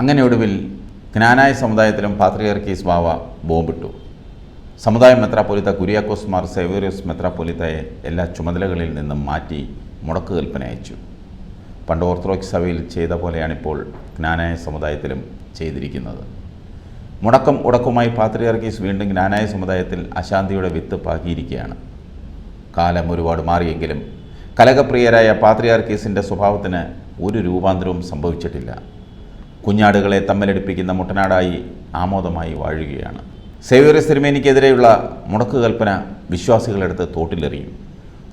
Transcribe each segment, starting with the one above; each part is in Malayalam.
അങ്ങനെ ഒടുവിൽ ജ്ഞാനായ സമുദായത്തിലും പാത്രിയർക്കീസ് ബാവ ബോംബിട്ടു. സമുദായ മെത്രാപ്പൊലിത്ത കുര്യാക്കോസ് മാർ സേവേറിയസ് മെത്രാപ്പൊലിത്തയെ എല്ലാ ചുമതലകളിൽ നിന്നും മാറ്റി മുടക്ക് കൽപ്പന അയച്ചു. പണ്ട് ഓർത്തഡോക്സ് സഭയിൽ ചെയ്ത പോലെയാണിപ്പോൾ ജ്ഞാനായ സമുദായത്തിലും ചെയ്തിരിക്കുന്നത്. മുടക്കം ഉടക്കുമായി പാത്രിയർക്കീസ് വീണ്ടും ജ്ഞാനായ സമുദായത്തിൽ അശാന്തിയുടെ വിത്ത് പാകിയിരിക്കുകയാണ്. കാലം ഒരുപാട് മാറിയെങ്കിലും കലകപ്രിയരായ പാത്രിയാർക്കീസിന്റെ സ്വഭാവത്തിന് ഒരു രൂപാന്തരവും സംഭവിച്ചിട്ടില്ല. കുഞ്ഞാടുകളെ തമ്മിലടിപ്പിക്കുന്ന മുട്ടനാടായി ആമോദമായി വാഴുകയാണ്. സേവ്യറിയസ് തിരുമേനിക്കെതിരെയുള്ള മുടക്ക് കൽപ്പന വിശ്വാസികളെടുത്ത് തോട്ടിലെറിയും.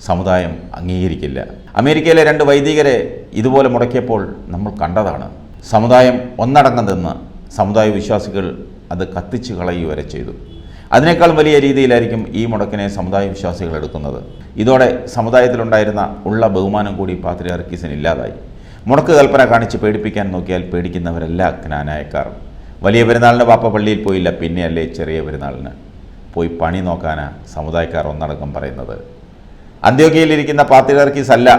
സമുദായം അംഗീകരിക്കില്ല. അമേരിക്കയിലെ രണ്ട് വൈദികരെ ഇതുപോലെ മുടക്കിയപ്പോൾ നമ്മൾ കണ്ടതാണ്. സമുദായം ഒന്നടങ്കം നിന്ന് സമുദായ വിശ്വാസികൾ അത് കത്തിച്ചു കളയുക വരെ ചെയ്തു. അതിനേക്കാൾ വലിയ രീതിയിലായിരിക്കും ഈ മുടക്കിനെ സമുദായ വിശ്വാസികൾ എടുക്കുന്നത്. ഇതോടെ സമുദായത്തിലുണ്ടായിരുന്ന ഉള്ള ബഹുമാനം കൂടി പാത്രിയാർക്കീസിന് ഇല്ലാതായി. മുടക്ക് കൽപ്പന കാണിച്ച് പേടിപ്പിക്കാൻ നോക്കിയാൽ പേടിക്കുന്നവരല്ല ജ്ഞാനായക്കാർ. വലിയ പെരുന്നാളിന് പാപ്പ പള്ളിയിൽ പോയില്ല പിന്നെയല്ലേ ചെറിയ പെരുന്നാളിന്. പോയി പണി നോക്കാനാ സമുദായക്കാർ ഒന്നടങ്കം പറയുന്നത്. അന്ത്യോഗ്യയിലിരിക്കുന്ന പാത്രിയാർക്കീസ് അല്ല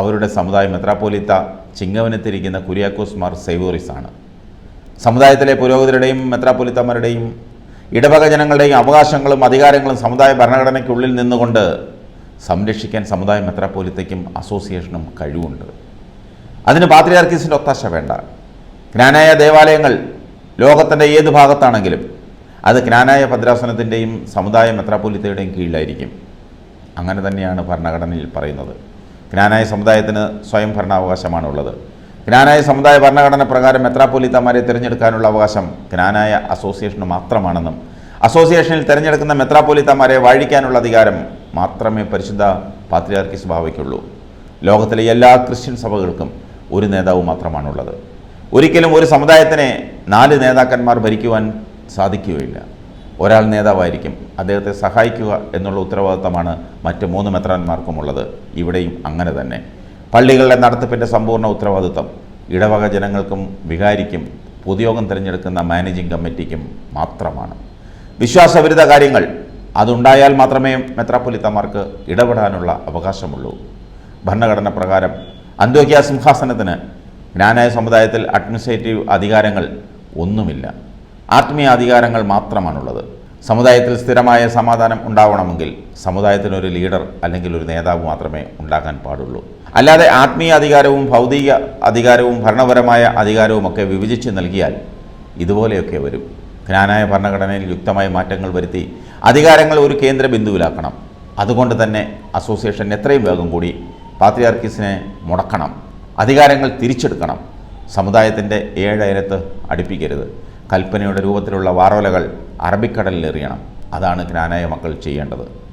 അവരുടെ സമുദായം മെത്രാപ്പോലിത്ത ചിങ്ങവനത്തിരിക്കുന്ന കുര്യാക്കോസ് മാർ ആണ്. സമുദായത്തിലെ പുരോഹിതരുടെയും മെത്രാപ്പൊലിത്തമാരുടെയും ഇടവക ജനങ്ങളുടെയും അവകാശങ്ങളും അധികാരങ്ങളും സമുദായ ഭരണഘടനയ്ക്കുള്ളിൽ നിന്നുകൊണ്ട് സംരക്ഷിക്കാൻ സമുദായ മെത്രാപ്പൊലിത്തയ്ക്കും അസോസിയേഷനും കഴിവുണ്ട്. അതിന് പാത്രിയാർക്കീസിന്റെ ഒത്താശ വേണ്ട. ജ്ഞാനായ ദേവാലയങ്ങൾ ലോകത്തിന്റെ ഏത് ഭാഗത്താണെങ്കിലും അത് ജ്ഞാനായ ഭദ്രാസനത്തിന്റെയും സമുദായ മെത്രാപ്പൊലിത്തയുടെയും കീഴിലായിരിക്കും. അങ്ങനെ തന്നെയാണ് ഭരണഘടനയിൽ പറയുന്നത്. ജ്ഞാനായ സമുദായത്തിന് സ്വയം ഭരണാവകാശമാണുള്ളത്. ജ്ഞാനായ സമുദായ ഭരണഘടന പ്രകാരം മെത്രാപ്പൊലിത്തമാരെ തിരഞ്ഞെടുക്കാനുള്ള അവകാശം ജ്ഞാനായ അസോസിയേഷന് മാത്രമാണെന്നും അസോസിയേഷനിൽ തിരഞ്ഞെടുക്കുന്ന മെത്രാപ്പൊലിത്തമാരെ വാഴിക്കാനുള്ള അധികാരം മാത്രമേ പരിശുദ്ധ പാത്രിയാർക്കി സ്വഭാവിക്കുള്ളൂ ലോകത്തിലെ എല്ലാ ക്രിസ്ത്യൻ സഭകൾക്കും ഒരു നേതാവ് മാത്രമാണുള്ളത്. ഒരിക്കലും ഒരു സമുദായത്തിനെ നാല് നേതാക്കന്മാർ ഭരിക്കുവാൻ സാധിക്കുകയില്ല. ഒരാൾ നേതാവായിരിക്കും. അദ്ദേഹത്തെ സഹായിക്കുക എന്നുള്ള ഉത്തരവാദിത്തമാണ് മറ്റ് മൂന്ന് മെത്രാന്മാർക്കുമുള്ളത്. ഇവിടെയും അങ്ങനെ തന്നെ. പള്ളികളുടെ നടത്തിപ്പിന്റെ സമ്പൂർണ ഉത്തരവാദിത്തം ഇടവക ജനങ്ങൾക്കും വികാരിക്കും പൊതുയോഗം തിരഞ്ഞെടുക്കുന്ന മാനേജിംഗ് കമ്മിറ്റിക്കും മാത്രമാണ്. വിശ്വാസവിരുദ്ധ കാര്യങ്ങൾ. അതുണ്ടായാൽ മാത്രമേ മെത്രാപ്പൊലിത്തമാർക്ക് ഇടപെടാനുള്ള അവകാശമുള്ളൂ. ഭരണഘടന പ്രകാരം അന്ത്യോക്യ സിംഹാസനത്തിന് ജ്ഞാനായ സമുദായത്തിൽ അഡ്മിനിസ്ട്രേറ്റീവ് അധികാരങ്ങൾ ഒന്നുമില്ല. ആത്മീയ അധികാരങ്ങൾ മാത്രമാണുള്ളത്. സമുദായത്തിൽ സ്ഥിരമായ സമാധാനം ഉണ്ടാവണമെങ്കിൽ സമുദായത്തിന് ഒരു ലീഡർ അല്ലെങ്കിൽ ഒരു നേതാവ് മാത്രമേ ഉണ്ടാകാൻ പാടുള്ളൂ. അല്ലാതെ ആത്മീയ അധികാരവും ഭൗതിക അധികാരവും ഭരണപരമായ അധികാരവും ഒക്കെ വിഭജിച്ച് നൽകിയാൽ ഇതുപോലെയൊക്കെ വരും. ജ്ഞാനായ ഭരണഘടനയിൽ യുക്തമായ മാറ്റങ്ങൾ വരുത്തി അധികാരങ്ങൾ ഒരു കേന്ദ്ര ബിന്ദുവിലാക്കണം അതുകൊണ്ട് തന്നെ അസോസിയേഷൻ എത്രയും വേഗം കൂടി പാത്രിയാർക്കീസിനെ മുടക്കണം. അധികാരങ്ങൾ തിരിച്ചെടുക്കണം. സമുദായത്തിന്റെ ഏഴയരത്ത് അടുപ്പിക്കരുത്. കൽപ്പനയുടെ രൂപത്തിലുള്ള വാറോലകൾ അറബിക്കടലിൽ എറിയണം. അതാണ് ജ്ഞാനായ മക്കൾ ചെയ്യേണ്ടത്.